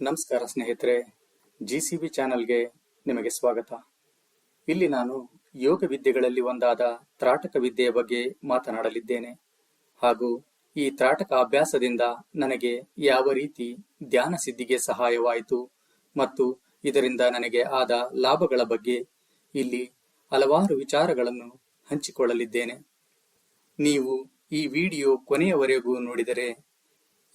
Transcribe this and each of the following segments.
ನಮಸ್ಕಾರ ಸ್ನೇಹಿತರೆ G C B ಚಾನಲ್ಗೆ ನಿಮಗೆ ಸ್ವಾಗತ. ಇಲ್ಲಿ ನಾನು ಯೋಗ ವಿದ್ಯೆಗಳಲ್ಲಿ ಒಂದಾದ ತ್ರಾಟಕ ವಿದ್ಯೆಯ ಬಗ್ಗೆ ಮಾತನಾಡಲಿದ್ದೇನೆ. ಹಾಗೂ ಈ ತ್ರಾಟಕ ಅಭ್ಯಾಸದಿಂದ ನನಗೆ ಯಾವ ರೀತಿ ಧ್ಯಾನ ಸಿದ್ಧಿಗೆ ಸಹಾಯವಾಯಿತು ಮತ್ತು ಇದರಿಂದ ನನಗೆ ಆದ ಲಾಭಗಳ ಬಗ್ಗೆ ಇಲ್ಲಿ ಹಲವಾರು ವಿಚಾರಗಳನ್ನು ಹಂಚಿಕೊಳ್ಳಲಿದ್ದೇನೆ. ನೀವು ಈ ವಿಡಿಯೋ ಕೊನೆಯವರೆಗೂ ನೋಡಿದರೆ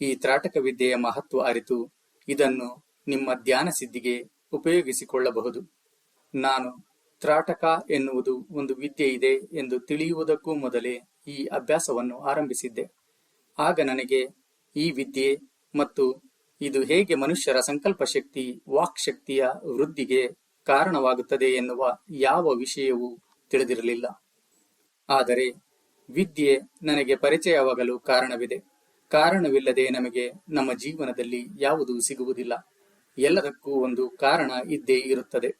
ಈ ತ್ರಾಟಕ ವಿದ್ಯೆಯ ಮಹತ್ವ ಅರಿತು ಇದನ್ನು ನಿಮ್ಮ ಧ್ಯಾನ ಸಿದ್ಧಿಗೆ ಉಪಯೋಗಿಸಿಕೊಳ್ಳಬಹುದು. ನಾನು ತ್ರಾಟಕ ಎನ್ನುವುದು ಒಂದು ವಿದ್ಯೆ ಇದೆ ಎಂದು ತಿಳಿಯುವುದಕ್ಕೂ ಮೊದಲೇ ಈ ಅಭ್ಯಾಸವನ್ನು ಆರಂಭಿಸಿದ್ದೆ. ಆಗ ನನಗೆ ಈ ವಿದ್ಯೆ ಮತ್ತು ಇದು ಹೇಗೆ ಮನುಷ್ಯರ ಸಂಕಲ್ಪ ಶಕ್ತಿ ವಾಕ್ ಶಕ್ತಿಯ ವೃದ್ಧಿಗೆ ಕಾರಣವಾಗುತ್ತದೆ ಎನ್ನುವ ಯಾವ ವಿಷಯವೂ ತಿಳಿದಿರಲಿಲ್ಲ. ಆದರೆ ವಿದ್ಯೆ ನನಗೆ ಪರಿಚಯವಾಗಲು ಕಾರಣವಿದೆ. ಕಾರಣವಿಲ್ಲದೆ ನಮಗೆ ನಮ್ಮ ಜೀವನದಲ್ಲಿ ಯಾವುದೂ ಸಿಗುವುದಿಲ್ಲ. ಎಲ್ಲದಕ್ಕೂ ಒಂದು ಕಾರಣ ಇದ್ದೇ ಇರುತ್ತದೆ.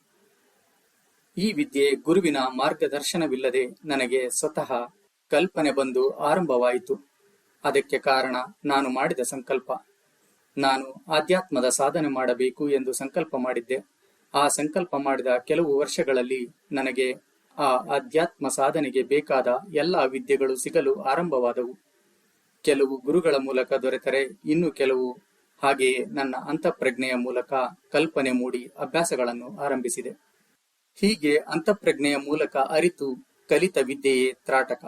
ಈ ವಿದ್ಯೆ ಗುರುವಿನ ಮಾರ್ಗದರ್ಶನವಿಲ್ಲದೆ ನನಗೆ ಸ್ವತಃ ಕಲ್ಪನೆ ಬಂದು ಆರಂಭವಾಯಿತು. ಅದಕ್ಕೆ ಕಾರಣ ನಾನು ಮಾಡಿದ ಸಂಕಲ್ಪ. ನಾನು ಆಧ್ಯಾತ್ಮದ ಸಾಧನೆ ಮಾಡಬೇಕು ಎಂದು ಸಂಕಲ್ಪ ಮಾಡಿದ್ದೆ. ಆ ಸಂಕಲ್ಪ ಮಾಡಿದ ಕೆಲವು ವರ್ಷಗಳಲ್ಲಿ ನನಗೆ ಆ ಆಧ್ಯಾತ್ಮ ಸಾಧನೆಗೆ ಬೇಕಾದ ಎಲ್ಲ ವಿದ್ಯೆಗಳು ಸಿಗಲು ಆರಂಭವಾದವು. ಕೆಲವು ಗುರುಗಳ ಮೂಲಕ ದೊರೆತರೆ, ಇನ್ನು ಕೆಲವು ಹಾಗೆಯೇ ನನ್ನ ಅಂತಃಪ್ರಜ್ಞೆಯ ಮೂಲಕ ಕಲ್ಪನೆ ಮೂಡಿ ಅಭ್ಯಾಸಗಳನ್ನು ಆರಂಭಿಸಿದೆ. ಹೀಗೆ ಅಂತಃಪ್ರಜ್ಞೆಯ ಮೂಲಕ ಅರಿತು ಕಲಿತ ವಿದ್ಯೆಯೇ ತ್ರಾಟಕ.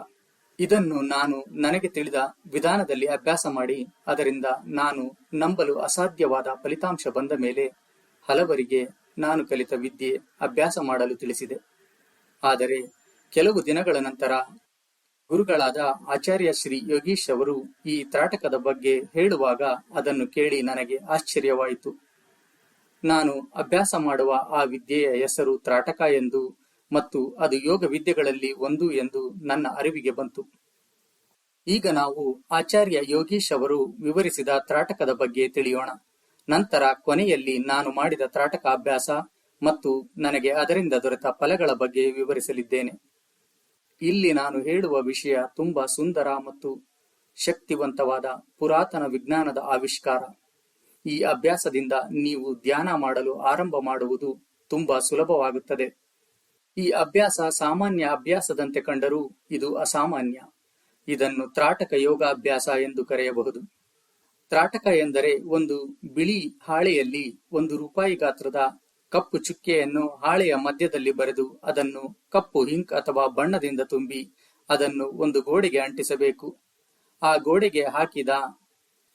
ಇದನ್ನು ನಾನು ನನಗೆ ತಿಳಿದ ವಿಧಾನದಲ್ಲಿ ಅಭ್ಯಾಸ ಮಾಡಿ, ಅದರಿಂದ ನಾನು ನಂಬಲು ಅಸಾಧ್ಯವಾದ ಫಲಿತಾಂಶ ಬಂದ ಮೇಲೆ ಹಲವರಿಗೆ ನಾನು ಕಲಿತ ವಿದ್ಯೆ ಅಭ್ಯಾಸ ಮಾಡಲು ತಿಳಿಸಿದೆ. ಆದರೆ ಕೆಲವು ದಿನಗಳ ನಂತರ ಗುರುಗಳಾದ ಆಚಾರ್ಯ ಶ್ರೀ ಯೋಗೀಶ್ ಅವರು ಈ ತ್ರಾಟಕದ ಬಗ್ಗೆ ಹೇಳುವಾಗ ಅದನ್ನು ಕೇಳಿ ನನಗೆ ಆಶ್ಚರ್ಯವಾಯಿತು. ನಾನು ಅಭ್ಯಾಸ ಮಾಡುವ ಆ ವಿದ್ಯೆಯ ಹೆಸರು ತ್ರಾಟಕ ಎಂದು ಮತ್ತು ಅದು ಯೋಗ ವಿದ್ಯೆಗಳಲ್ಲಿ ಒಂದು ಎಂದು ನನ್ನ ಅರಿವಿಗೆ ಬಂತು. ಈಗ ನಾವು ಆಚಾರ್ಯ ಯೋಗೀಶ್ ಅವರು ವಿವರಿಸಿದ ತ್ರಾಟಕದ ಬಗ್ಗೆ ತಿಳಿಯೋಣ. ನಂತರ ಕೊನೆಯಲ್ಲಿ ನಾನು ಮಾಡಿದ ತ್ರಾಟಕ ಅಭ್ಯಾಸ ಮತ್ತು ನನಗೆ ಅದರಿಂದ ದೊರೆತ ಫಲಗಳ ಬಗ್ಗೆ ವಿವರಿಸಲಿದ್ದೇನೆ. ಇಲ್ಲಿ ನಾನು ಹೇಳುವ ವಿಷಯ ತುಂಬಾ ಸುಂದರ ಮತ್ತು ಶಕ್ತಿವಂತವಾದ ಪುರಾತನ ವಿಜ್ಞಾನದ ಆವಿಷ್ಕಾರ. ಈ ಅಭ್ಯಾಸದಿಂದ ನೀವು ಧ್ಯಾನ ಮಾಡಲು ಆರಂಭ ಮಾಡುವುದು ತುಂಬಾ ಸುಲಭವಾಗುತ್ತದೆ. ಈ ಅಭ್ಯಾಸ ಸಾಮಾನ್ಯ ಅಭ್ಯಾಸದಂತೆ ಕಂಡರೂ ಇದು ಅಸಾಮಾನ್ಯ. ಇದನ್ನು ತ್ರಾಟಕ ಯೋಗಾಭ್ಯಾಸ ಎಂದು ಕರೆಯಬಹುದು. ತ್ರಾಟಕ ಎಂದರೆ ಒಂದು ಬಿಳಿ ಹಾಳೆಯಲ್ಲಿ ಒಂದು ರೂಪಾಯಿ ಗಾತ್ರದ ಕಪ್ಪು ಚುಕ್ಕೆಯನ್ನು ಹಾಳೆಯ ಮಧ್ಯದಲ್ಲಿ ಬರೆದು ಅದನ್ನು ಕಪ್ಪು ಹಿಂಕ್ ಅಥವಾ ಬಣ್ಣದಿಂದ ತುಂಬಿ ಅದನ್ನು ಒಂದು ಗೋಡೆಗೆ ಅಂಟಿಸಬೇಕು. ಆ ಗೋಡೆಗೆ ಹಾಕಿದ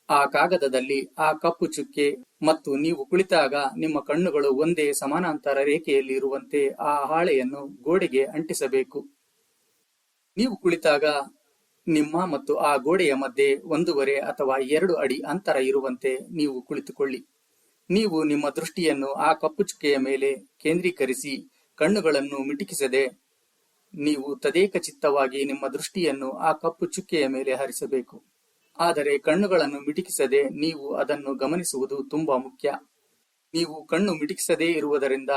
ಆ ಕಾಗದದಲ್ಲಿ ಆ ಕಪ್ಪು ಚುಕ್ಕೆ ಮತ್ತು ನೀವು ಕುಳಿತಾಗ ನಿಮ್ಮ ಕಣ್ಣುಗಳು ಒಂದೇ ಸಮಾನಾಂತರ ರೇಖೆಯಲ್ಲಿ ಇರುವಂತೆ ಆ ಹಾಳೆಯನ್ನು ಗೋಡೆಗೆ ಅಂಟಿಸಬೇಕು. ನೀವು ಕುಳಿತಾಗ ನಿಮ್ಮ ಮತ್ತು ಆ ಗೋಡೆಯ ಮಧ್ಯೆ ಒಂದೂವರೆ ಅಥವಾ ಎರಡು ಅಡಿ ಅಂತರ ಇರುವಂತೆ ನೀವು ಕುಳಿತುಕೊಳ್ಳಿ. ನೀವು ನಿಮ್ಮ ದೃಷ್ಟಿಯನ್ನು ಆ ಕಪ್ಪು ಚುಕ್ಕೆಯ ಮೇಲೆ ಕೇಂದ್ರೀಕರಿಸಿ ಕಣ್ಣುಗಳನ್ನು ಮಿಟುಕಿಸದೆ ನೀವು ತದೇಕ ಚಿತ್ತವಾಗಿ ನಿಮ್ಮ ದೃಷ್ಟಿಯನ್ನು ಆ ಕಪ್ಪು ಚುಕ್ಕೆಯ ಮೇಲೆ ಹರಿಸಬೇಕು. ಆದರೆ ಕಣ್ಣುಗಳನ್ನು ಮಿಟುಕಿಸದೆ ನೀವು ಅದನ್ನು ಗಮನಿಸುವುದು ತುಂಬಾ ಮುಖ್ಯ. ನೀವು ಕಣ್ಣು ಮಿಟುಕಿಸದೇ ಇರುವುದರಿಂದ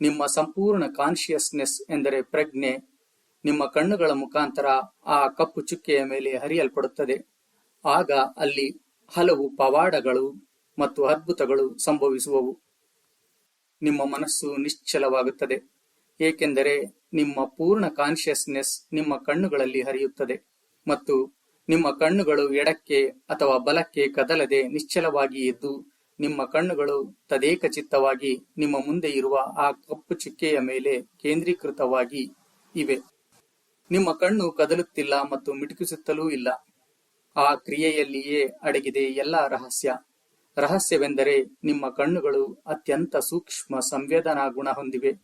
ನಿಮ್ಮ ಸಂಪೂರ್ಣ ಕಾನ್ಶಿಯಸ್ನೆಸ್ ಎಂದರೆ ಪ್ರಜ್ಞೆ ನಿಮ್ಮ ಕಣ್ಣುಗಳ ಮುಖಾಂತರ ಆ ಕಪ್ಪು ಚುಕ್ಕೆಯ ಮೇಲೆ ಹರಿಯಲ್ಪಡುತ್ತದೆ. ಆಗ ಅಲ್ಲಿ ಹಲವು ಪವಾಡಗಳು ಮತ್ತು ಅದ್ಭುತಗಳು ಸಂಭವಿಸುವವು. ನಿಮ್ಮ ಮನಸ್ಸು ನಿಶ್ಚಲವಾಗುತ್ತದೆ, ಏಕೆಂದರೆ ನಿಮ್ಮ ಪೂರ್ಣ ಕಾನ್ಶಿಯಸ್ನೆಸ್ ನಿಮ್ಮ ಕಣ್ಣುಗಳಲ್ಲಿ ಹರಿಯುತ್ತದೆ ಮತ್ತು ನಿಮ್ಮ ಕಣ್ಣುಗಳು ಎಡಕ್ಕೆ ಅಥವಾ ಬಲಕ್ಕೆ ಕದಲದೆ ನಿಶ್ಚಲವಾಗಿ ಇದ್ದು ನಿಮ್ಮ ಕಣ್ಣುಗಳು ತದೇಕ ಚಿತ್ತವಾಗಿ ನಿಮ್ಮ ಮುಂದೆ ಇರುವ ಆ ಕಪ್ಪು ಚುಕ್ಕೆಯ ಮೇಲೆ ಕೇಂದ್ರೀಕೃತವಾಗಿ ಇವೆ. ನಿಮ್ಮ ಕಣ್ಣು ಕದಲುತ್ತಿಲ್ಲ ಮತ್ತು ಮಿಟುಕಿಸುತ್ತಲೂ ಇಲ್ಲ. ಆ ಕ್ರಿಯೆಯಲ್ಲಿಯೇ ಅಡಗಿದೆ ಎಲ್ಲ ರಹಸ್ಯ. ರಹಸ್ಯವೆಂದರೆ ನಿಮ್ಮ ಕಣ್ಣುಗಳು ಅತ್ಯಂತ ಸೂಕ್ಷ್ಮ ಸಂವೇದನಾ ಗುಣ ಹೊಂದಿವೆ.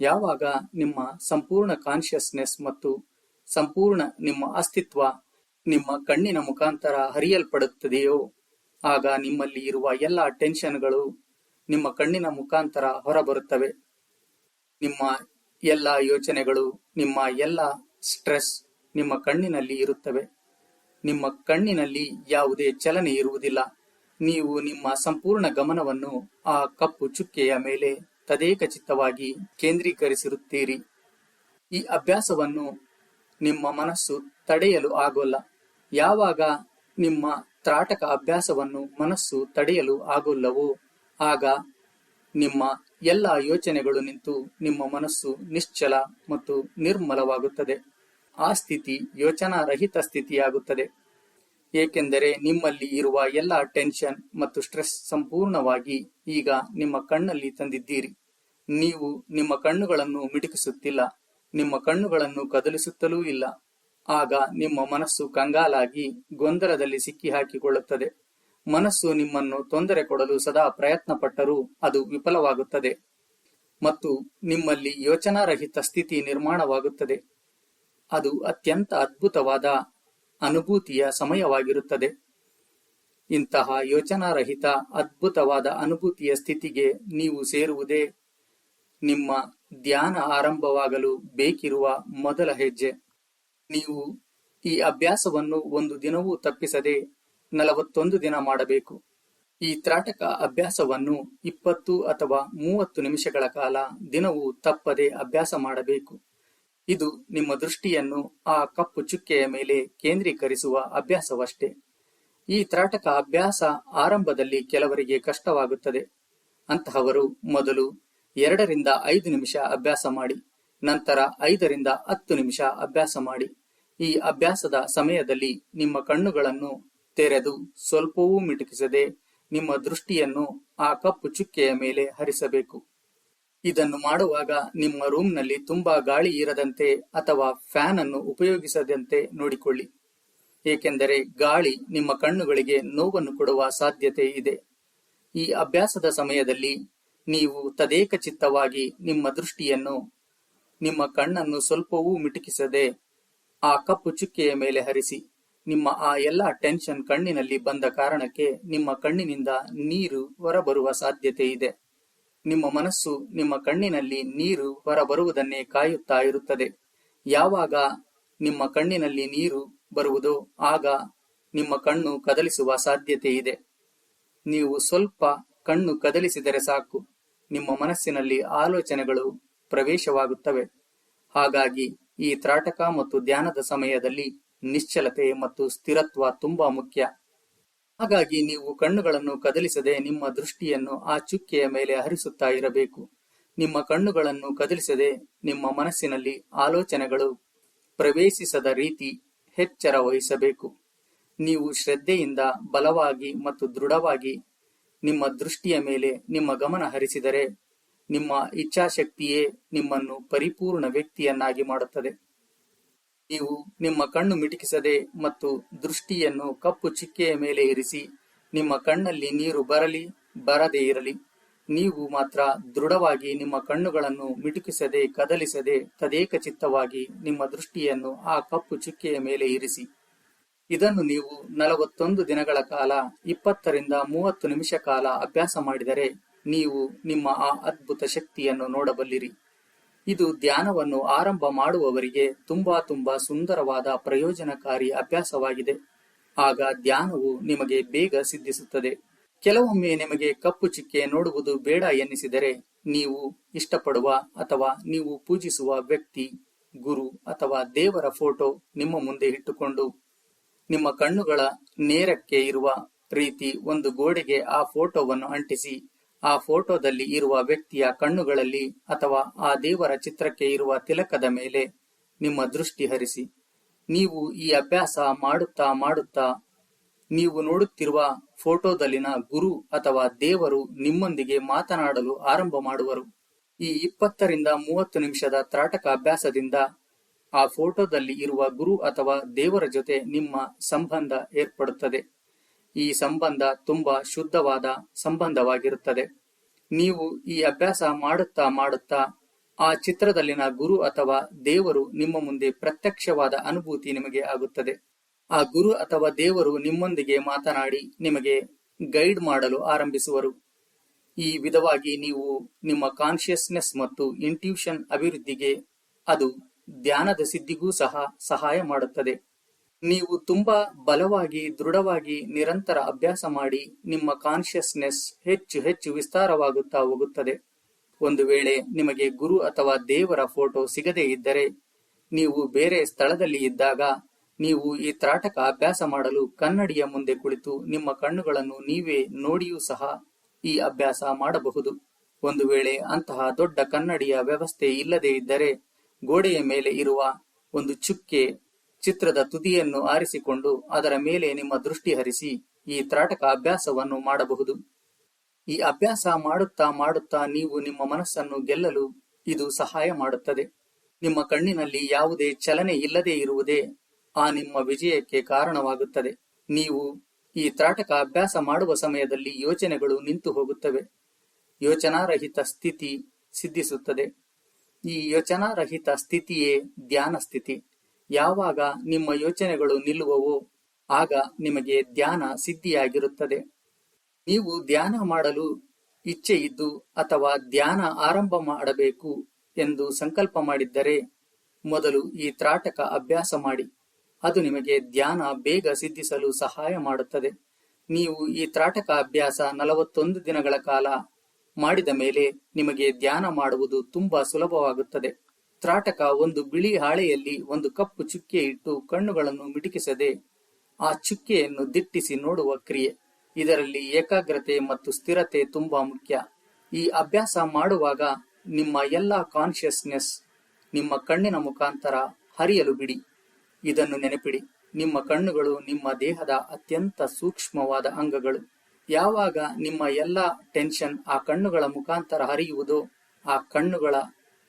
ಯಾವಾಗ ನಿಮ್ಮ ಸಂಪೂರ್ಣ ಕಾನ್ಶಿಯಸ್ನೆಸ್ ಮತ್ತು ಸಂಪೂರ್ಣ ನಿಮ್ಮ ಅಸ್ತಿತ್ವ ನಿಮ್ಮ ಕಣ್ಣಿನ ಮುಖಾಂತರ ಹರಿಯಲ್ಪಡುತ್ತದೆಯೋ, ಆಗ ನಿಮ್ಮಲ್ಲಿ ಇರುವ ಎಲ್ಲ ಟೆನ್ಷನ್ಗಳು ನಿಮ್ಮ ಕಣ್ಣಿನ ಮುಖಾಂತರ ಹೊರಬರುತ್ತವೆ. ನಿಮ್ಮ ಎಲ್ಲ ಯೋಚನೆಗಳು, ನಿಮ್ಮ ಎಲ್ಲ ಸ್ಟ್ರೆಸ್ ನಿಮ್ಮ ಕಣ್ಣಿನಲ್ಲಿ ಇರುತ್ತವೆ. ನಿಮ್ಮ ಕಣ್ಣಿನಲ್ಲಿ ಯಾವುದೇ ಚಲನೆ ಇರುವುದಿಲ್ಲ. ನೀವು ನಿಮ್ಮ ಸಂಪೂರ್ಣ ಗಮನವನ್ನು ಆ ಕಪ್ಪು ಚುಕ್ಕೆಯ ಮೇಲೆ ತದೇಕ ಚಿತ್ತವಾಗಿ ಕೇಂದ್ರೀಕರಿಸಿರುತ್ತೀರಿ. ಈ ಅಭ್ಯಾಸವನ್ನು ನಿಮ್ಮ ಮನಸ್ಸು ತಡೆಯಲು ಆಗೋಲ್ಲ. ಯಾವಾಗ ನಿಮ್ಮ ತ್ರಾಟಕ ಅಭ್ಯಾಸವನ್ನು ಮನಸ್ಸು ತಡೆಯಲು ಆಗೋಲ್ಲವೋ, ಆಗ ನಿಮ್ಮ ಎಲ್ಲ ಯೋಚನೆಗಳು ನಿಂತು ನಿಮ್ಮ ಮನಸ್ಸು ನಿಶ್ಚಲ ಮತ್ತು ನಿರ್ಮಲವಾಗುತ್ತದೆ. ಆ ಸ್ಥಿತಿ ಯೋಚನಾರಹಿತ ಸ್ಥಿತಿಯಾಗುತ್ತದೆ. ಏಕೆಂದರೆ ನಿಮ್ಮಲ್ಲಿ ಇರುವ ಎಲ್ಲ ಟೆನ್ಷನ್ ಮತ್ತು ಸ್ಟ್ರೆಸ್ ಸಂಪೂರ್ಣವಾಗಿ ಈಗ ನಿಮ್ಮ ಕಣ್ಣಲ್ಲಿ ತಂದಿದ್ದೀರಿ. ನೀವು ನಿಮ್ಮ ಕಣ್ಣುಗಳನ್ನು ಮಿಟುಕಿಸುತ್ತಿಲ್ಲ, ನಿಮ್ಮ ಕಣ್ಣುಗಳನ್ನು ಕದಲಿಸುತ್ತಲೂ ಇಲ್ಲ. ಆಗ ನಿಮ್ಮ ಮನಸ್ಸು ಕಂಗಾಲಾಗಿ ಗೊಂದಲದಲ್ಲಿ ಸಿಕ್ಕಿ ಹಾಕಿಕೊಳ್ಳುತ್ತದೆ ಮನಸ್ಸು ನಿಮ್ಮನ್ನು ತೊಂದರೆ ಕೊಡಲು ಸದಾ ಪ್ರಯತ್ನ ಪಟ್ಟರೂ ಅದು ವಿಫಲವಾಗುತ್ತದೆ ಮತ್ತು ನಿಮ್ಮಲ್ಲಿ ಯೋಚನಾರಹಿತ ಸ್ಥಿತಿ ನಿರ್ಮಾಣವಾಗುತ್ತದೆ. ಅದು ಅತ್ಯಂತ ಅದ್ಭುತವಾದ ಅನುಭೂತಿಯ ಸಮಯವಾಗಿರುತ್ತದೆ. ಇಂತಹ ಯೋಚನಾರಹಿತ, ಅದ್ಭುತವಾದ ಅನುಭೂತಿಯ ಸ್ಥಿತಿಗೆ ನೀವು ಸೇರುವುದೇ ನಿಮ್ಮ ಧ್ಯಾನ ಆರಂಭವಾಗಲು ಬೇಕಿರುವ ಮೊದಲ ಹೆಜ್ಜೆ. ನೀವು ಈ ಅಭ್ಯಾಸವನ್ನು ಒಂದು ದಿನವೂ ತಪ್ಪಿಸದೆ ನಲವತ್ತೊಂದು ದಿನ ಮಾಡಬೇಕು. ಈ ತ್ರಾಟಕ ಅಭ್ಯಾಸವನ್ನು ಇಪ್ಪತ್ತು ಅಥವಾ ಮೂವತ್ತು ನಿಮಿಷಗಳ ಕಾಲ ದಿನವೂ ತಪ್ಪದೆ ಅಭ್ಯಾಸ ಮಾಡಬೇಕು. ಇದು ನಿಮ್ಮ ದೃಷ್ಟಿಯನ್ನು ಆ ಕಪ್ಪು ಚುಕ್ಕೆಯ ಮೇಲೆ ಕೇಂದ್ರೀಕರಿಸುವ ಅಭ್ಯಾಸವಷ್ಟೇ. ಈ ತ್ರಾಟಕ ಅಭ್ಯಾಸ ಆರಂಭದಲ್ಲಿ ಕೆಲವರಿಗೆ ಕಷ್ಟವಾಗುತ್ತದೆ. ಅಂತಹವರು ಮೊದಲು ಎರಡರಿಂದ ಐದು ನಿಮಿಷ ಅಭ್ಯಾಸ ಮಾಡಿ, ನಂತರ ಐದರಿಂದ ಹತ್ತು ನಿಮಿಷ ಅಭ್ಯಾಸ ಮಾಡಿ. ಈ ಅಭ್ಯಾಸದ ಸಮಯದಲ್ಲಿ ನಿಮ್ಮ ಕಣ್ಣುಗಳನ್ನು ತೆರೆದು ಸ್ವಲ್ಪವೂ ಮಿಟುಕಿಸದೆ ನಿಮ್ಮ ದೃಷ್ಟಿಯನ್ನು ಆ ಕಪ್ಪು ಚುಕ್ಕೆಯ ಮೇಲೆ ಹರಿಸಬೇಕು. ಇದನ್ನು ಮಾಡುವಾಗ ನಿಮ್ಮ ರೂಮ್ನಲ್ಲಿ ತುಂಬಾ ಗಾಳಿ ಇರದಂತೆ ಅಥವಾ ಫ್ಯಾನ್ ಅನ್ನು ಉಪಯೋಗಿಸದಂತೆ ನೋಡಿಕೊಳ್ಳಿ. ಏಕೆಂದರೆ ಗಾಳಿ ನಿಮ್ಮ ಕಣ್ಣುಗಳಿಗೆ ನೋವನ್ನು ಕೊಡುವ ಸಾಧ್ಯತೆ ಇದೆ. ಈ ಅಭ್ಯಾಸದ ಸಮಯದಲ್ಲಿ ನೀವು ತದೇಕ ಚಿತ್ತವಾಗಿ ನಿಮ್ಮ ದೃಷ್ಟಿಯನ್ನು, ನಿಮ್ಮ ಕಣ್ಣನ್ನು ಸ್ವಲ್ಪವೂ ಮಿಟುಕಿಸದೆ ಆ ಕಪ್ಪು ಚುಕ್ಕೆಯ ಮೇಲೆ ಹರಿಸಿ, ನಿಮ್ಮ ಆ ಎಲ್ಲ ಟೆನ್ಷನ್ ಕಣ್ಣಿನಲ್ಲಿ ಬಂದ ಕಾರಣಕ್ಕೆ ನಿಮ್ಮ ಕಣ್ಣಿನಿಂದ ನೀರು ಹೊರಬರುವ ಸಾಧ್ಯತೆ ಇದೆ. ನಿಮ್ಮ ಮನಸ್ಸು ನಿಮ್ಮ ಕಣ್ಣಿನಲ್ಲಿ ನೀರು ಹೊರಬರುವುದನ್ನೇ ಕಾಯುತ್ತಾ ಇರುತ್ತದೆ. ಯಾವಾಗ ನಿಮ್ಮ ಕಣ್ಣಿನಲ್ಲಿ ನೀರು ಬರುವುದೋ ಆಗ ನಿಮ್ಮ ಕಣ್ಣು ಕದಲಿಸುವ ಸಾಧ್ಯತೆ ಇದೆ. ನೀವು ಸ್ವಲ್ಪ ಕಣ್ಣು ಕದಲಿಸಿದರೆ ಸಾಕು. ನಿಮ್ಮ ಮನಸ್ಸಿನಲ್ಲಿ ಆಲೋಚನೆಗಳು ಪ್ರವೇಶವಾಗುತ್ತವೆ. ಹಾಗಾಗಿ ಈ ತ್ರಾಟಕ ಮತ್ತು ಧ್ಯಾನದ ಸಮಯದಲ್ಲಿ ನಿಶ್ಚಲತೆ ಮತ್ತು ಸ್ಥಿರತ್ವ ತುಂಬಾ ಮುಖ್ಯ. ಹಾಗಾಗಿ ನೀವು ಕಣ್ಣುಗಳನ್ನು ಕದಲಿಸದೆ ನಿಮ್ಮ ದೃಷ್ಟಿಯನ್ನು ಆ ಚುಕ್ಕೆಯ ಮೇಲೆ ಹರಿಸುತ್ತಾ ಇರಬೇಕು. ನಿಮ್ಮ ಕಣ್ಣುಗಳನ್ನು ಕದಲಿಸದೆ ನಿಮ್ಮ ಮನಸ್ಸಿನಲ್ಲಿ ಆಲೋಚನೆಗಳು ಪ್ರವೇಶಿಸದ ರೀತಿ ಎಚ್ಚರ ವಹಿಸಬೇಕು. ನೀವು ಶ್ರದ್ಧೆಯಿಂದ ಬಲವಾಗಿ ಮತ್ತು ದೃಢವಾಗಿ ನಿಮ್ಮ ದೃಷ್ಟಿಯ ಮೇಲೆ ನಿಮ್ಮ ಗಮನ ಹರಿಸಿದರೆ ನಿಮ್ಮ ಇಚ್ಛಾಶಕ್ತಿಯೇ ನಿಮ್ಮನ್ನು ಪರಿಪೂರ್ಣ ವ್ಯಕ್ತಿಯನ್ನಾಗಿ ಮಾಡುತ್ತದೆ. ನೀವು ನಿಮ್ಮ ಕಣ್ಣು ಮಿಟುಕಿಸದೆ ಮತ್ತು ದೃಷ್ಟಿಯನ್ನು ಕಪ್ಪು ಚಿಕ್ಕೆಯ ಮೇಲೆ ಇರಿಸಿ, ನಿಮ್ಮ ಕಣ್ಣಲ್ಲಿ ನೀರು ಬರಲಿ, ಬರದೇ ಇರಲಿ. ನೀವು ಮಾತ್ರ ದೃಢವಾಗಿ ನಿಮ್ಮ ಕಣ್ಣುಗಳನ್ನು ಮಿಟುಕಿಸದೆ ಕದಲಿಸದೆ ತದೇಕ ಚಿತ್ತವಾಗಿ ನಿಮ್ಮ ದೃಷ್ಟಿಯನ್ನು ಆ ಕಪ್ಪು ಚುಕ್ಕೆಯ ಮೇಲೆ ಇರಿಸಿ. ಇದನ್ನು ನೀವು ನಲವತ್ತೊಂದು ದಿನಗಳ ಕಾಲ, ಇಪ್ಪತ್ತರಿಂದ ಮೂವತ್ತು ನಿಮಿಷ ಕಾಲ ಅಭ್ಯಾಸ ಮಾಡಿದರೆ, ನೀವು ನಿಮ್ಮ ಆ ಅದ್ಭುತ ಶಕ್ತಿಯನ್ನು ನೋಡಬಲ್ಲಿರಿ. ಇದು ಧ್ಯಾನವನ್ನು ಆರಂಭ ಮಾಡುವವರಿಗೆ ತುಂಬಾ ತುಂಬಾ ಸುಂದರವಾದ ಪ್ರಯೋಜನಕಾರಿ ಅಭ್ಯಾಸವಾಗಿದೆ. ಆಗ ಧ್ಯಾನವು ನಿಮಗೆ ಬೇಗ ಸಿದ್ಧಿಸುತ್ತದೆ. ಕೆಲವೊಮ್ಮೆ ನಿಮಗೆ ಕಪ್ಪು ಚಿಕ್ಕೆ ನೋಡುವುದು ಬೇಡ ಎನ್ನಿಸಿದರೆ ನೀವು ಇಷ್ಟಪಡುವ ಅಥವಾ ನೀವು ಪೂಜಿಸುವ ವ್ಯಕ್ತಿ, ಗುರು ಅಥವಾ ದೇವರ ಫೋಟೋ ನಿಮ್ಮ ಮುಂದೆ ಇಟ್ಟುಕೊಂಡು, ನಿಮ್ಮ ಕಣ್ಣುಗಳ ನೇರಕ್ಕೆ ಇರುವ ರೀತಿ ಒಂದು ಗೋಡೆಗೆ ಆ ಫೋಟೋವನ್ನು ಅಂಟಿಸಿ ಆ ಫೋಟೋದಲ್ಲಿ ಇರುವ ವ್ಯಕ್ತಿಯ ಕಣ್ಣುಗಳಲ್ಲಿ ಅಥವಾ ಆ ದೇವರ ಚಿತ್ರಕ್ಕೆ ಇರುವ ತಿಲಕದ ಮೇಲೆ ನಿಮ್ಮ ದೃಷ್ಟಿ ಹರಿಸಿ. ನೀವು ಈ ಅಭ್ಯಾಸ ಮಾಡುತ್ತಾ ಮಾಡುತ್ತಾ ನೀವು ನೋಡುತ್ತಿರುವ ಫೋಟೋದಲ್ಲಿನ ಗುರು ಅಥವಾ ದೇವರು ನಿಮ್ಮೊಂದಿಗೆ ಮಾತನಾಡಲು ಆರಂಭ ಮಾಡುವರು. ಈ ಇಪ್ಪತ್ತರಿಂದ ಮೂವತ್ತು ನಿಮಿಷದ ತ್ರಾಟಕ ಅಭ್ಯಾಸದಿಂದ ಆ ಫೋಟೋದಲ್ಲಿ ಇರುವ ಗುರು ಅಥವಾ ದೇವರ ಜೊತೆ ನಿಮ್ಮ ಸಂಬಂಧ ಏರ್ಪಡುತ್ತದೆ. ಈ ಸಂಬಂಧ ತುಂಬಾ ಶುದ್ಧವಾದ ಸಂಬಂಧವಾಗಿರುತ್ತದೆ. ನೀವು ಈ ಅಭ್ಯಾಸ ಮಾಡುತ್ತಾ ಮಾಡುತ್ತಾ ಆ ಚಿತ್ರದಲ್ಲಿನ ಗುರು ಅಥವಾ ದೇವರು ನಿಮ್ಮ ಮುಂದೆ ಪ್ರತ್ಯಕ್ಷವಾದ ಅನುಭೂತಿ ನಿಮಗೆ ಆಗುತ್ತದೆ. ಆ ಗುರು ಅಥವಾ ದೇವರು ನಿಮ್ಮೊಂದಿಗೆ ಮಾತನಾಡಿ ನಿಮಗೆ ಗೈಡ್ ಮಾಡಲು ಆರಂಭಿಸುವರು. ಈ ವಿಧವಾಗಿ ನೀವು ನಿಮ್ಮ ಕಾನ್ಶಿಯಸ್ನೆಸ್ ಮತ್ತು ಇಂಟ್ಯೂಷನ್ ಅಭಿವೃದ್ಧಿಗೆ ಅದು ಧ್ಯಾನದ ಸಿದ್ಧಿಗೂ ಸಹ ಸಹಾಯ ಮಾಡುತ್ತದೆ. ನೀವು ತುಂಬಾ ಬಲವಾಗಿ, ದೃಢವಾಗಿ ನಿರಂತರ ಅಭ್ಯಾಸ ಮಾಡಿ ನಿಮ್ಮ ಕಾನ್ಶಿಯಸ್ನೆಸ್ ಹೆಚ್ಚು ಹೆಚ್ಚು ವಿಸ್ತಾರವಾಗುತ್ತಾ ಹೋಗುತ್ತದೆ. ಒಂದು ವೇಳೆ ನಿಮಗೆ ಗುರು ಅಥವಾ ದೇವರ ಫೋಟೋ ಸಿಗದೇ ಇದ್ದರೆ, ನೀವು ಬೇರೆ ಸ್ಥಳದಲ್ಲಿ ಇದ್ದಾಗ ನೀವು ಈ ತ್ರಾಟಕ ಅಭ್ಯಾಸ ಮಾಡಲು ಕನ್ನಡಿಯ ಮುಂದೆ ಕುಳಿತು ನಿಮ್ಮ ಕಣ್ಣುಗಳನ್ನು ನೀವೇ ನೋಡಿಯೂ ಸಹ ಈ ಅಭ್ಯಾಸ ಮಾಡಬಹುದು. ಒಂದು ವೇಳೆ ಅಂತಹ ದೊಡ್ಡ ಕನ್ನಡಿಯ ವ್ಯವಸ್ಥೆ ಇಲ್ಲದೇ ಇದ್ದರೆ, ಗೋಡೆಯ ಮೇಲೆ ಇರುವ ಒಂದು ಚುಕ್ಕೆ ಚಿತ್ರದ ತುದಿಯನ್ನು ಆರಿಸಿಕೊಂಡು ಅದರ ಮೇಲೆ ನಿಮ್ಮ ದೃಷ್ಟಿ ಹರಿಸಿ ಈ ತ್ರಾಟಕ ಅಭ್ಯಾಸವನ್ನು ಮಾಡಬಹುದು. ಈ ಅಭ್ಯಾಸ ಮಾಡುತ್ತಾ ಮಾಡುತ್ತಾ ನೀವು ನಿಮ್ಮ ಮನಸ್ಸನ್ನು ಗೆಲ್ಲಲು ಇದು ಸಹಾಯ ಮಾಡುತ್ತದೆ. ನಿಮ್ಮ ಕಣ್ಣಿನಲ್ಲಿ ಯಾವುದೇ ಚಲನೆ ಇಲ್ಲದೆ ಇರುವುದೇ ಆ ನಿಮ್ಮ ವಿಜಯಕ್ಕೆ ಕಾರಣವಾಗುತ್ತದೆ. ನೀವು ಈ ತ್ರಾಟಕ ಅಭ್ಯಾಸ ಮಾಡುವ ಸಮಯದಲ್ಲಿ ಯೋಚನೆಗಳು ನಿಂತು ಹೋಗುತ್ತವೆ. ಯೋಚನಾರಹಿತ ಸ್ಥಿತಿ ಸಿದ್ಧಿಸುತ್ತದೆ. ಈ ಯೋಚನಾರಹಿತ ಸ್ಥಿತಿಯೇ ಧ್ಯಾನ ಸ್ಥಿತಿ. ಯಾವಾಗ ನಿಮ್ಮ ಯೋಚನೆಗಳು ನಿಲ್ಲುವವೋ, ಆಗ ನಿಮಗೆ ಧ್ಯಾನ ಸಿದ್ಧಿಯಾಗಿರುತ್ತದೆ. ನೀವು ಧ್ಯಾನ ಮಾಡಲು ಇಚ್ಛೆ ಇದ್ದು ಅಥವಾ ಧ್ಯಾನ ಆರಂಭ ಮಾಡಬೇಕು ಎಂದು ಸಂಕಲ್ಪ ಮಾಡಿದ್ದರೆ, ಮೊದಲು ಈ ತ್ರಾಟಕ ಅಭ್ಯಾಸ ಮಾಡಿ. ಅದು ನಿಮಗೆ ಧ್ಯಾನ ಬೇಗ ಸಿದ್ಧಿಸಲು ಸಹಾಯ ಮಾಡುತ್ತದೆ. ನೀವು ಈ ತ್ರಾಟಕ ಅಭ್ಯಾಸ ನಲವತ್ತೊಂದು ದಿನಗಳ ಕಾಲ ಮಾಡಿದ ಮೇಲೆ ನಿಮಗೆ ಧ್ಯಾನ ಮಾಡುವುದು ತುಂಬಾ ಸುಲಭವಾಗುತ್ತದೆ. ತ್ರಾಟಕ ಒಂದು ಬಿಳಿ ಹಾಳೆಯಲ್ಲಿ ಒಂದು ಕಪ್ಪು ಚುಕ್ಕೆ ಇಟ್ಟು ಕಣ್ಣುಗಳನ್ನು ಮಿಟುಕಿಸದೆ ಆ ಚುಕ್ಕೆಯನ್ನು ದಿಟ್ಟಿಸಿ ನೋಡುವ ಕ್ರಿಯೆ. ಇದರಲ್ಲಿ ಏಕಾಗ್ರತೆ ಮತ್ತು ಸ್ಥಿರತೆ ತುಂಬಾ ಮುಖ್ಯ. ಈ ಅಭ್ಯಾಸ ಮಾಡುವಾಗ ನಿಮ್ಮ ಎಲ್ಲಾ ಕಾನ್ಶಿಯಸ್ನೆಸ್ ನಿಮ್ಮ ಕಣ್ಣಿನ ಮುಖಾಂತರ ಹರಿಯಲು ಬಿಡಿ. ಇದನ್ನು ನೆನಪಿಡಿ. ನಿಮ್ಮ ಕಣ್ಣುಗಳು ನಿಮ್ಮ ದೇಹದ ಅತ್ಯಂತ ಸೂಕ್ಷ್ಮವಾದ ಅಂಗಗಳು. ಯಾವಾಗ ನಿಮ್ಮ ಎಲ್ಲಾ ಟೆನ್ಷನ್ ಆ ಕಣ್ಣುಗಳ ಮುಖಾಂತರ ಹರಿಯುವುದೋ ಆ ಕಣ್ಣುಗಳ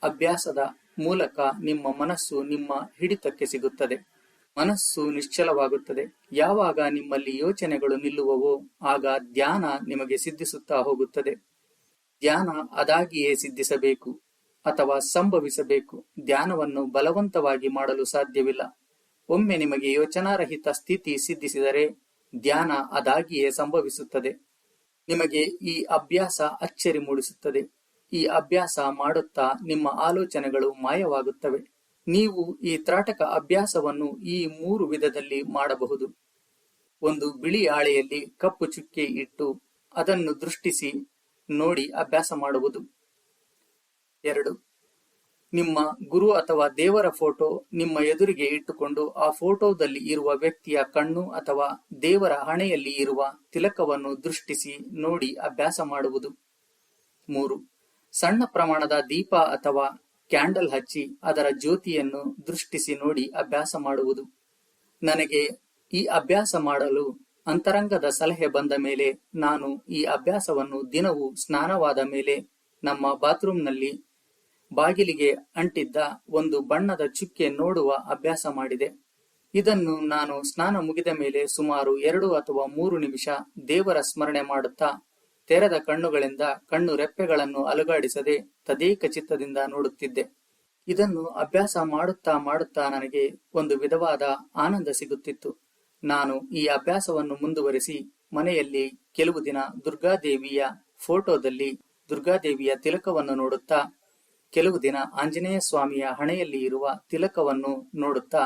ಅಭ್ಯಾಸದ ಮೂಲಕ ನಿಮ್ಮ ಮನಸ್ಸು ನಿಮ್ಮ ಹಿಡಿತಕ್ಕೆ ಸಿಗುತ್ತದೆ. ಮನಸ್ಸು ನಿಶ್ಚಲವಾಗುತ್ತದೆ. ಯಾವಾಗ ನಿಮ್ಮಲ್ಲಿ ಯೋಚನೆಗಳು ನಿಲ್ಲುವವೋ, ಆಗ ಧ್ಯಾನ ನಿಮಗೆ ಸಿದ್ಧಿಸುತ್ತಾ ಹೋಗುತ್ತದೆ. ಧ್ಯಾನ ಅದಾಗಿಯೇ ಸಿದ್ಧಿಸಬೇಕು ಅಥವಾ ಸಂಭವಿಸಬೇಕು. ಧ್ಯಾನವನ್ನು ಬಲವಂತವಾಗಿ ಮಾಡಲು ಸಾಧ್ಯವಿಲ್ಲ. ಒಮ್ಮೆ ನಿಮಗೆ ಯೋಚನಾರಹಿತ ಸ್ಥಿತಿ ಸಿದ್ಧಿಸಿದರೆ ಧ್ಯಾನ ಅದಾಗಿಯೇ ಸಂಭವಿಸುತ್ತದೆ. ನಿಮಗೆ ಈ ಅಭ್ಯಾಸ ಅಚ್ಚರಿ ಮೂಡಿಸುತ್ತದೆ. ಈ ಅಭ್ಯಾಸ ಮಾಡುತ್ತಾ ನಿಮ್ಮ ಆಲೋಚನೆಗಳು ಮಾಯವಾಗುತ್ತವೆ. ನೀವು ಈ ತ್ರಾಟಕ ಅಭ್ಯಾಸವನ್ನು ಈ ಮೂರು ವಿಧದಲ್ಲಿ ಮಾಡಬಹುದು. ಒಂದು ಬಿಳಿ ಹಾಳೆಯಲ್ಲಿ ಕಪ್ಪು ಚುಕ್ಕೆ ಇಟ್ಟು ಅದನ್ನು ದೃಷ್ಟಿಸಿ ನೋಡಿ ಅಭ್ಯಾಸ ಮಾಡುವುದು. ಎರಡು, ನಿಮ್ಮ ಗುರು ಅಥವಾ ದೇವರ ಫೋಟೋ ನಿಮ್ಮ ಎದುರಿಗೆ ಇಟ್ಟುಕೊಂಡು ಆ ಫೋಟೋದಲ್ಲಿ ಇರುವ ವ್ಯಕ್ತಿಯ ಕಣ್ಣು ಅಥವಾ ದೇವರ ಹಣೆಯಲ್ಲಿ ಇರುವ ತಿಲಕವನ್ನು ದೃಷ್ಟಿಸಿ ನೋಡಿ ಅಭ್ಯಾಸ ಮಾಡುವುದು. ಮೂರು ಸಣ್ಣ ಪ್ರಮಾಣದ ದೀಪ ಅಥವಾ ಕ್ಯಾಂಡಲ್ ಹಚ್ಚಿ ಅದರ ಜ್ಯೋತಿಯನ್ನು ದೃಷ್ಟಿಸಿ ನೋಡಿ ಅಭ್ಯಾಸ ಮಾಡುವುದು. ನನಗೆ ಈ ಅಭ್ಯಾಸ ಮಾಡಲು ಅಂತರಂಗದ ಸಲಹೆ ಬಂದ ಮೇಲೆ ನಾನು ಈ ಅಭ್ಯಾಸವನ್ನು ದಿನವೂ ಸ್ನಾನವಾದ ಮೇಲೆ ನಮ್ಮ ಬಾತ್ರೂಮ್ನಲ್ಲಿ ಬಾಗಿಲಿಗೆ ಅಂಟಿದ್ದ ಒಂದು ಬಣ್ಣದ ಚುಕ್ಕೆ ನೋಡುವ ಅಭ್ಯಾಸ ಮಾಡಿದೆ. ಇದನ್ನು ನಾನು ಸ್ನಾನ ಮುಗಿದ ಮೇಲೆ ಸುಮಾರು ಎರಡು ಅಥವಾ ಮೂರು ನಿಮಿಷ ದೇವರ ಸ್ಮರಣೆ ಮಾಡುತ್ತಾ ತೆರೆದ ಕಣ್ಣುಗಳಿಂದ ಕಣ್ಣು ರೆಪ್ಪೆಗಳನ್ನು ಅಲುಗಾಡಿಸದೆ ತದೇಕ ಚಿತ್ತದಿಂದ ನೋಡುತ್ತಿದ್ದೆ. ಇದನ್ನು ಅಭ್ಯಾಸ ಮಾಡುತ್ತಾ ಮಾಡುತ್ತಾ ನನಗೆ ಒಂದು ವಿಧವಾದ ಆನಂದ ಸಿಗುತ್ತಿತ್ತು. ನಾನು ಈ ಅಭ್ಯಾಸವನ್ನು ಮುಂದುವರಿಸಿ ಮನೆಯಲ್ಲಿ ಕೆಲವು ದಿನ ದುರ್ಗಾದೇವಿಯ ಫೋಟೋದಲ್ಲಿ ದುರ್ಗಾದೇವಿಯ ತಿಲಕವನ್ನು ನೋಡುತ್ತಾ, ಕೆಲವು ದಿನ ಆಂಜನೇಯ ಸ್ವಾಮಿಯ ಹಣೆಯಲ್ಲಿ ಇರುವ ತಿಲಕವನ್ನು ನೋಡುತ್ತಾ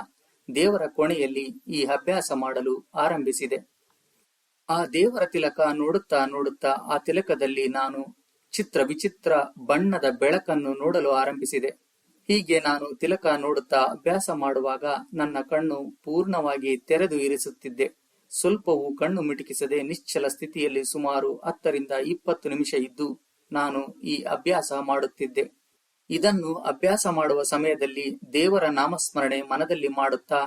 ದೇವರ ಕೋಣೆಯಲ್ಲಿ ಈ ಅಭ್ಯಾಸ ಮಾಡಲು ಆರಂಭಿಸಿದೆ. ಆ ದೇವರ ತಿಲಕ ನೋಡುತ್ತಾ ನೋಡುತ್ತಾ ಆ ತಿಲಕದಲ್ಲಿ ನಾನು ಚಿತ್ರ ವಿಚಿತ್ರ ಬಣ್ಣದ ಬೆಳಕನ್ನು ನೋಡಲು ಆರಂಭಿಸಿದೆ. ಹೀಗೆ ನಾನು ತಿಲಕ ನೋಡುತ್ತಾ ಅಭ್ಯಾಸ ಮಾಡುವಾಗ ನನ್ನ ಕಣ್ಣು ಪೂರ್ಣವಾಗಿ ತೆರೆದು ಇರಿಸುತ್ತಿದ್ದೆ. ಸ್ವಲ್ಪವೂ ಕಣ್ಣು ಮಿಟುಕಿಸದೆ ನಿಶ್ಚಲ ಸ್ಥಿತಿಯಲ್ಲಿ ಸುಮಾರು ಹತ್ತರಿಂದ ಇಪ್ಪತ್ತು ನಿಮಿಷ ಇದ್ದು ನಾನು ಈ ಅಭ್ಯಾಸ ಮಾಡುತ್ತಿದ್ದೆ. ಇದನ್ನು ಅಭ್ಯಾಸ ಮಾಡುವ ಸಮಯದಲ್ಲಿ ದೇವರ ನಾಮಸ್ಮರಣೆ ಮನದಲ್ಲಿ ಮಾಡುತ್ತಾ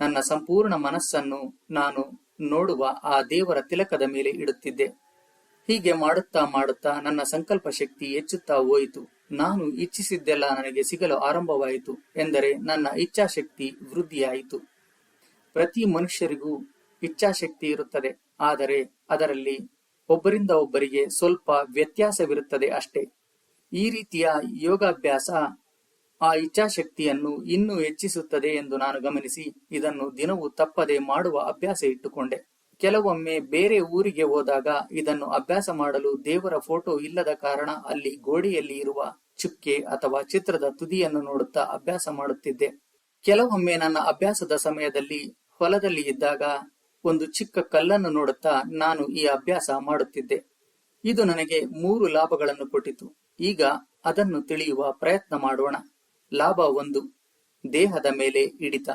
ನನ್ನ ಸಂಪೂರ್ಣ ಮನಸ್ಸನ್ನು ನಾನು ನೋಡುವ ಆ ದೇವರ ತಿಲಕದ ಮೇಲೆ ಇಡುತ್ತಿದ್ದೆ. ಹೀಗೆ ಮಾಡುತ್ತಾ ಮಾಡುತ್ತಾ ನನ್ನ ಸಂಕಲ್ಪ ಶಕ್ತಿ ಹೆಚ್ಚುತ್ತಾ ಹೋಯಿತು. ನಾನು ಇಚ್ಛಿಸಿದ್ದೆಲ್ಲ ನನಗೆ ಸಿಗಲು ಆರಂಭವಾಯಿತು ಎಂದರೆ ನನ್ನ ಇಚ್ಛಾಶಕ್ತಿ ವೃದ್ಧಿಯಾಯಿತು. ಪ್ರತಿ ಮನುಷ್ಯರಿಗೂ ಇಚ್ಛಾಶಕ್ತಿ ಇರುತ್ತದೆ, ಆದರೆ ಅದರಲ್ಲಿ ಒಬ್ಬರಿಂದ ಒಬ್ಬರಿಗೆ ಸ್ವಲ್ಪ ವ್ಯತ್ಯಾಸವಿರುತ್ತದೆ ಅಷ್ಟೇ. ಈ ರೀತಿಯ ಯೋಗಾಭ್ಯಾಸ ಆ ಇಚ್ಛಾಶಕ್ತಿಯನ್ನು ಇನ್ನೂ ಹೆಚ್ಚಿಸುತ್ತದೆ ಎಂದು ನಾನು ಗಮನಿಸಿ. ಇದನ್ನು ದಿನವೂ ತಪ್ಪದೆ ಮಾಡುವ ಅಭ್ಯಾಸ ಇಟ್ಟುಕೊಂಡೆ. ಕೆಲವೊಮ್ಮೆ ಬೇರೆ ಊರಿಗೆ ಹೋದಾಗ ಇದನ್ನು ಅಭ್ಯಾಸ ಮಾಡಲು ದೇವರ ಫೋಟೋ ಇಲ್ಲದ ಕಾರಣ ಅಲ್ಲಿ ಗೋಡೆಯಲ್ಲಿ ಇರುವ ಚುಕ್ಕೆ ಅಥವಾ ಚಿತ್ರದ ತುದಿಯನ್ನು ನೋಡುತ್ತಾ ಅಭ್ಯಾಸ ಮಾಡುತ್ತಿದ್ದೆ. ಕೆಲವೊಮ್ಮೆ ನನ್ನ ಅಭ್ಯಾಸದ ಸಮಯದಲ್ಲಿ ಹೊಲದಲ್ಲಿ ಇದ್ದಾಗ ಒಂದು ಚಿಕ್ಕ ಕಲ್ಲನ್ನು ನೋಡುತ್ತಾ ನಾನು ಈ ಅಭ್ಯಾಸ ಮಾಡುತ್ತಿದ್ದೆ. ಇದು ನನಗೆ ಮೂರು ಲಾಭಗಳನ್ನು ಕೊಟ್ಟಿತು. ಈಗ ಅದನ್ನು ತಿಳಿಯುವ ಪ್ರಯತ್ನ ಮಾಡೋಣ. ಲಾಭ ಒಂದು ದೇಹದ ಮೇಲೆ ಹಿಡಿತ.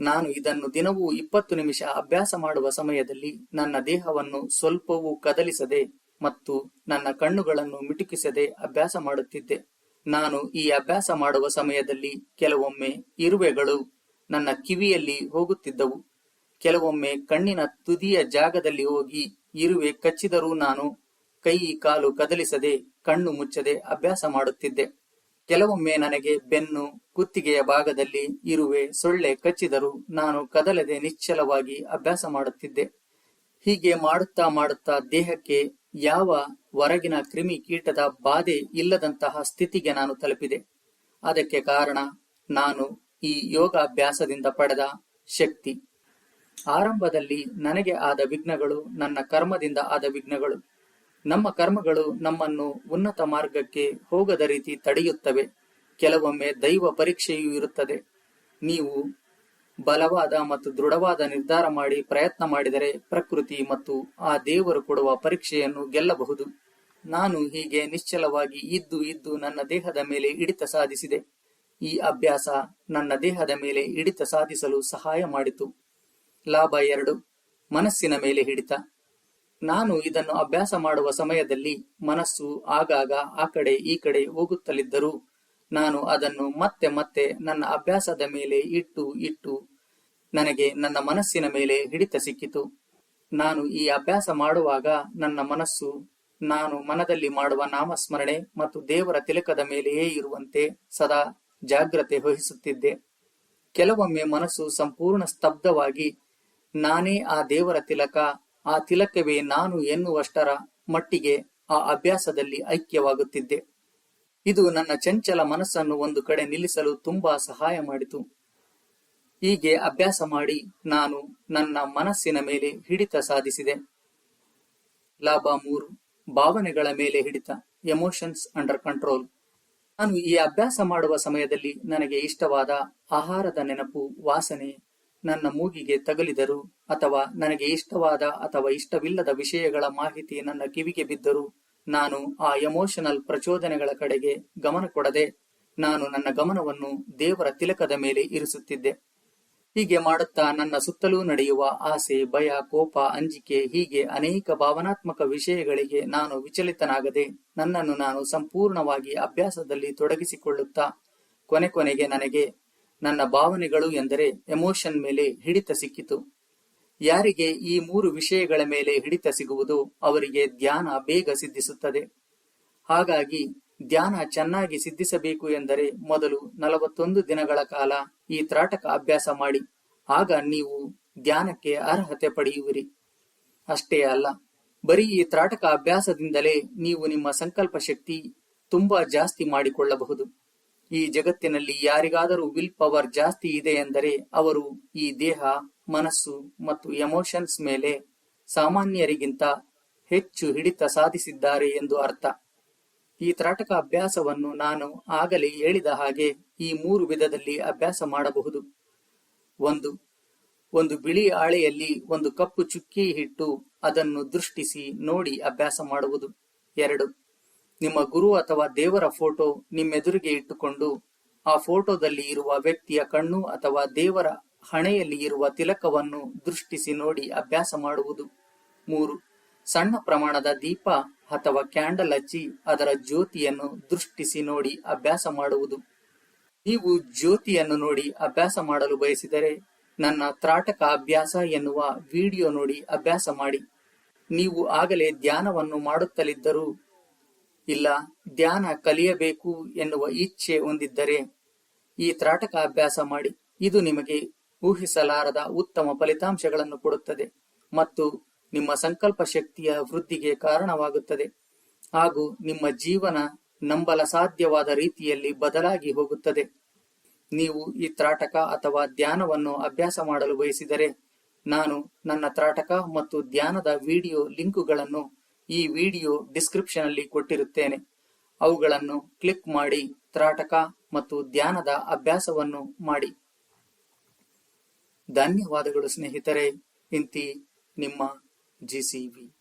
ನಾನು ಇದನ್ನು ದಿನವೂ ಇಪ್ಪತ್ತು ನಿಮಿಷ ಅಭ್ಯಾಸ ಮಾಡುವ ಸಮಯದಲ್ಲಿ ನನ್ನ ದೇಹವನ್ನು ಸ್ವಲ್ಪವೂ ಕದಲಿಸದೆ ಮತ್ತು ನನ್ನ ಕಣ್ಣುಗಳನ್ನು ಮಿಟುಕಿಸದೆ ಅಭ್ಯಾಸ ಮಾಡುತ್ತಿದ್ದೆ. ನಾನು ಈ ಅಭ್ಯಾಸ ಮಾಡುವ ಸಮಯದಲ್ಲಿ ಕೆಲವೊಮ್ಮೆ ಇರುವೆಗಳು ನನ್ನ ಕಿವಿಯಲ್ಲಿ ಹೋಗುತ್ತಿದ್ದವು. ಕೆಲವೊಮ್ಮೆ ಕಣ್ಣಿನ ತುದಿಯ ಜಾಗದಲ್ಲಿ ಹೋಗಿ ಇರುವೆ ಕಚ್ಚಿದರೂ ನಾನು ಕೈ ಕಾಲು ಕದಲಿಸದೆ ಕಣ್ಣು ಮುಚ್ಚದೆ ಅಭ್ಯಾಸ ಮಾಡುತ್ತಿದ್ದೆ. ಕೆಲವೊಮ್ಮೆ ನನಗೆ ಬೆನ್ನು ಕುತ್ತಿಗೆಯ ಭಾಗದಲ್ಲಿ ಇರುವೆ ಸೊಳ್ಳೆ ಕಚ್ಚಿದರೂ ನಾನು ಕದಲದೆ ನಿಶ್ಚಲವಾಗಿ ಅಭ್ಯಾಸ ಮಾಡುತ್ತಿದ್ದೆ. ಹೀಗೆ ಮಾಡುತ್ತಾ ಮಾಡುತ್ತಾ ದೇಹಕ್ಕೆ ಯಾವ ಹೊರಗಿನ ಕ್ರಿಮಿ ಕೀಟದ ಬಾಧೆ ಇಲ್ಲದಂತಹ ಸ್ಥಿತಿಗೆ ನಾನು ತಲುಪಿದೆ. ಅದಕ್ಕೆ ಕಾರಣ ನಾನು ಈ ಯೋಗಾಭ್ಯಾಸದಿಂದ ಪಡೆದ ಶಕ್ತಿ. ಆರಂಭದಲ್ಲಿ ನನಗೆ ಆದ ವಿಘ್ನಗಳು ನನ್ನ ಕರ್ಮದಿಂದ ಆದ ವಿಘ್ನಗಳು. ನಮ್ಮ ಕರ್ಮಗಳು ನಮ್ಮನ್ನು ಉನ್ನತ ಮಾರ್ಗಕ್ಕೆ ಹೋಗದ ರೀತಿ ತಡೆಯುತ್ತವೆ. ಕೆಲವೊಮ್ಮೆ ದೈವ ಪರೀಕ್ಷೆಯೂ ಇರುತ್ತದೆ. ನೀವು ಬಲವಾದ ಮತ್ತು ದೃಢವಾದ ನಿರ್ಧಾರ ಮಾಡಿ ಪ್ರಯತ್ನ ಮಾಡಿದರೆ ಪ್ರಕೃತಿ ಮತ್ತು ಆ ದೇವರು ಕೊಡುವ ಪರೀಕ್ಷೆಯನ್ನು ಗೆಲ್ಲಬಹುದು. ನಾನು ಹೀಗೆ ನಿಶ್ಚಲವಾಗಿ ಇದ್ದು ಇದ್ದು ನನ್ನ ದೇಹದ ಮೇಲೆ ಹಿಡಿತ ಸಾಧಿಸಿದೆ. ಈ ಅಭ್ಯಾಸ ನನ್ನ ದೇಹದ ಮೇಲೆ ಹಿಡಿತ ಸಾಧಿಸಲು ಸಹಾಯ ಮಾಡಿತು. ಲಾಭ ಎರಡು, ಮನಸ್ಸಿನ ಮೇಲೆ ಹಿಡಿತ. ನಾನು ಇದನ್ನು ಅಭ್ಯಾಸ ಮಾಡುವ ಸಮಯದಲ್ಲಿ ಮನಸ್ಸು ಆಗಾಗ ಆ ಕಡೆ ಈ ಕಡೆ ಹೋಗುತ್ತಲಿದ್ದರೂ. ನಾನು ಅದನ್ನು ಮತ್ತೆ ಮತ್ತೆ ನನ್ನ ಅಭ್ಯಾಸದ ಮೇಲೆ ಇಟ್ಟು ಇಟ್ಟು ನನಗೆ ನನ್ನ ಮನಸ್ಸಿನ ಮೇಲೆ ಹಿಡಿತ ಸಿಕ್ಕಿತು. ನಾನು ಈ ಅಭ್ಯಾಸ ಮಾಡುವಾಗ ನನ್ನ ಮನಸ್ಸು, ನಾನು ಮನದಲ್ಲಿ ಮಾಡುವ ನಾಮಸ್ಮರಣೆ ಮತ್ತು ದೇವರ ತಿಲಕದ ಮೇಲೆಯೇ ಇರುವಂತೆ ಸದಾ ಜಾಗ್ರತೆ ವಹಿಸುತ್ತಿದ್ದೆ. ಕೆಲವೊಮ್ಮೆ ಮನಸ್ಸು ಸಂಪೂರ್ಣ ಸ್ತಬ್ಧವಾಗಿ, ನಾನೇ ಆ ದೇವರ ತಿಲಕ ಆ ತಿಲಕವೇ ನಾನು ಎನ್ನುವಷ್ಟರ ಮಟ್ಟಿಗೆ ಆ ಅಭ್ಯಾಸದಲ್ಲಿ ಐಕ್ಯವಾಗುತ್ತಿದ್ದೆ. ಇದು ನನ್ನ ಚಂಚಲ ಮನಸ್ಸನ್ನು ಒಂದು ಕಡೆ ನಿಲ್ಲಿಸಲು ತುಂಬಾ ಸಹಾಯ ಮಾಡಿತು. ಹೀಗೆ ಅಭ್ಯಾಸ ಮಾಡಿ ನಾನು ನನ್ನ ಮನಸ್ಸಿನ ಮೇಲೆ ಹಿಡಿತ ಸಾಧಿಸಿದೆ. ಲಾಭ ಮೂರು, ಭಾವನೆಗಳ ಮೇಲೆ ಹಿಡಿತ ಎಮೋಷನ್ಸ್ ಅಂಡರ್ ಕಂಟ್ರೋಲ್ ನಾನು ಈ ಅಭ್ಯಾಸ ಮಾಡುವ ಸಮಯದಲ್ಲಿ ನನಗೆ ಇಷ್ಟವಾದ ಆಹಾರದ ನೆನಪು, ವಾಸನೆ ನನ್ನ ಮೂಗಿಗೆ ತಗಲಿದರು ಅಥವಾ ನನಗೆ ಇಷ್ಟವಾದ ಅಥವಾ ಇಷ್ಟವಿಲ್ಲದ ವಿಷಯಗಳ ಮಾಹಿತಿ ನನ್ನ ಕಿವಿಗೆ ಬಿದ್ದರು. ನಾನು ಆ ಎಮೋಷನಲ್ ಪ್ರಚೋದನೆಗಳ ಕಡೆಗೆ ಗಮನ ಕೊಡದೆ ನಾನು ನನ್ನ ಗಮನವನ್ನು ದೇವರ ತಿಲಕದ ಮೇಲೆ ಇರಿಸುತ್ತಿದ್ದೆ. ಹೀಗೆ ಮಾಡುತ್ತಾ ನನ್ನ ಸುತ್ತಲೂ ನಡೆಯುವ ಆಸೆ, ಭಯ, ಕೋಪ, ಅಂಜಿಕೆ ಹೀಗೆ ಅನೇಕ ಭಾವನಾತ್ಮಕ ವಿಷಯಗಳಿಗೆ ನಾನು ವಿಚಲಿತನಾಗದೆ ನನ್ನನ್ನು ನಾನು ಸಂಪೂರ್ಣವಾಗಿ ಅಭ್ಯಾಸದಲ್ಲಿ ತೊಡಗಿಸಿಕೊಳ್ಳುತ್ತಾ ಕೊನೆ ಕೊನೆಗೆ ನನಗೆ ನನ್ನ ಭಾವನೆಗಳು ಎಂದರೆ ಎಮೋಷನ್ ಮೇಲೆ ಹಿಡಿತ ಸಿಕ್ಕಿತು. ಯಾರಿಗೆ ಈ ಮೂರು ವಿಷಯಗಳ ಮೇಲೆ ಹಿಡಿತ ಸಿಗುವುದು ಅವರಿಗೆ ಧ್ಯಾನ ಬೇಗ ಸಿದ್ಧಿಸುತ್ತದೆ. ಹಾಗಾಗಿ ಧ್ಯಾನ ಚೆನ್ನಾಗಿ ಸಿದ್ಧಿಸಬೇಕು ಎಂದರೆ ಮೊದಲು ನಲವತ್ತೊಂದು ದಿನಗಳ ಕಾಲ ಈ ತ್ರಾಟಕ ಅಭ್ಯಾಸ ಮಾಡಿ, ಆಗ ನೀವು ಧ್ಯಾನಕ್ಕೆ ಅರ್ಹತೆ ಪಡೆಯುವಿರಿ. ಅಷ್ಟೇ ಅಲ್ಲ, ಬರೀ ಈ ತ್ರಾಟಕ ಅಭ್ಯಾಸದಿಂದಲೇ ನೀವು ನಿಮ್ಮ ಸಂಕಲ್ಪ ಶಕ್ತಿ ತುಂಬಾ ಜಾಸ್ತಿ ಮಾಡಿಕೊಳ್ಳಬಹುದು. ಈ ಜಗತ್ತಿನಲ್ಲಿ ಯಾರಿಗಾದರೂ ವಿಲ್ ಪವರ್ ಜಾಸ್ತಿ ಇದೆ ಎಂದರೆ ಅವರು ಈ ದೇಹ, ಮನಸ್ಸು ಮತ್ತು ಎಮೋಷನ್ಸ್ ಮೇಲೆ ಸಾಮಾನ್ಯರಿಗಿಂತ ಹೆಚ್ಚು ಹಿಡಿತ ಸಾಧಿಸಿದ್ದಾರೆ ಎಂದು ಅರ್ಥ. ಈ ತ್ರಾಟಕ ಅಭ್ಯಾಸವನ್ನು ನಾನು ಆಗಲೇ ಹೇಳಿದ ಹಾಗೆ ಈ ಮೂರು ವಿಧದಲ್ಲಿ ಅಭ್ಯಾಸ ಮಾಡಬಹುದು. ಒಂದು ಒಂದು ಬಿಳಿ ಹಾಳೆಯಲ್ಲಿ ಒಂದು ಕಪ್ಪು ಚುಕ್ಕಿ ಹಿಟ್ಟು ಅದನ್ನು ದೃಷ್ಟಿಸಿ ನೋಡಿ ಅಭ್ಯಾಸ ಮಾಡುವುದು. ಎರಡು ನಿಮ್ಮ ಗುರು ಅಥವಾ ದೇವರ ಫೋಟೋ ನಿಮ್ಮೆದುರಿಗೆ ಇಟ್ಟುಕೊಂಡು, ಆ ಫೋಟೋದಲ್ಲಿ ಇರುವ ವ್ಯಕ್ತಿಯ ಕಣ್ಣು ಅಥವಾ ದೇವರ ಹಣೆಯಲ್ಲಿ ಇರುವ ತಿಲಕವನ್ನು ದೃಷ್ಟಿಸಿ ನೋಡಿ ಅಭ್ಯಾಸ ಮಾಡುವುದು. ಮೂರು, ಸಣ್ಣ ಪ್ರಮಾಣದ ದೀಪ ಅಥವಾ ಕ್ಯಾಂಡಲ್ ಹಚ್ಚಿ ಅದರ ಜ್ಯೋತಿಯನ್ನು ದೃಷ್ಟಿಸಿ ನೋಡಿ ಅಭ್ಯಾಸ ಮಾಡುವುದು. ನೀವು ಜ್ಯೋತಿಯನ್ನು ನೋಡಿ ಅಭ್ಯಾಸ ಮಾಡಲು ಬಯಸಿದರೆ, ನನ್ನ ತ್ರಾಟಕ ಅಭ್ಯಾಸ ಎನ್ನುವ ವಿಡಿಯೋ ನೋಡಿ ಅಭ್ಯಾಸ ಮಾಡಿ. ನೀವು ಆಗಲೇ ಧ್ಯಾನವನ್ನು ಮಾಡುತ್ತಲಿದ್ದರೂ ಇಲ್ಲ, ಧ್ಯಾನ ಕಲಿಯಬೇಕು ಎನ್ನುವ ಇಚ್ಛೆ ಹೊಂದಿದ್ದರೆ ಈ ತ್ರಾಟಕ ಅಭ್ಯಾಸ ಮಾಡಿ, ಇದು ನಿಮಗೆ ಊಹಿಸಲಾರದ ಉತ್ತಮ ಫಲಿತಾಂಶಗಳನ್ನು ಕೊಡುತ್ತದೆ ಮತ್ತು ನಿಮ್ಮ ಸಂಕಲ್ಪ ಶಕ್ತಿಯ ವೃದ್ಧಿಗೆ ಕಾರಣವಾಗುತ್ತದೆ ಹಾಗೂ ನಿಮ್ಮ ಜೀವನ ನಂಬಲ ಸಾಧ್ಯವಾದ ರೀತಿಯಲ್ಲಿ ಬದಲಾಗಿ ಹೋಗುತ್ತದೆ. ನೀವು ಈ ತ್ರಾಟಕ ಅಥವಾ ಧ್ಯಾನವನ್ನು ಅಭ್ಯಾಸ ಮಾಡಲು ಬಯಸಿದರೆ ನಾನು ನನ್ನ ತ್ರಾಟಕ ಮತ್ತು ಧ್ಯಾನದ ವಿಡಿಯೋ ಲಿಂಕುಗಳನ್ನು ಈ ವಿಡಿಯೋ ಡಿಸ್ಕ್ರಿಪ್ಷನ್ ಅಲ್ಲಿ ಕೊಟ್ಟಿರುತ್ತೇನೆ. ಅವುಗಳನ್ನು ಕ್ಲಿಕ್ ಮಾಡಿ, ತ್ರಾಟಕ ಮತ್ತು ಧ್ಯಾನದ ಅಭ್ಯಾಸವನ್ನು ಮಾಡಿ. ಧನ್ಯವಾದಗಳು ಸ್ನೇಹಿತರೆ. ಇಂತಿ ನಿಮ್ಮ ಜಿಸಿವಿ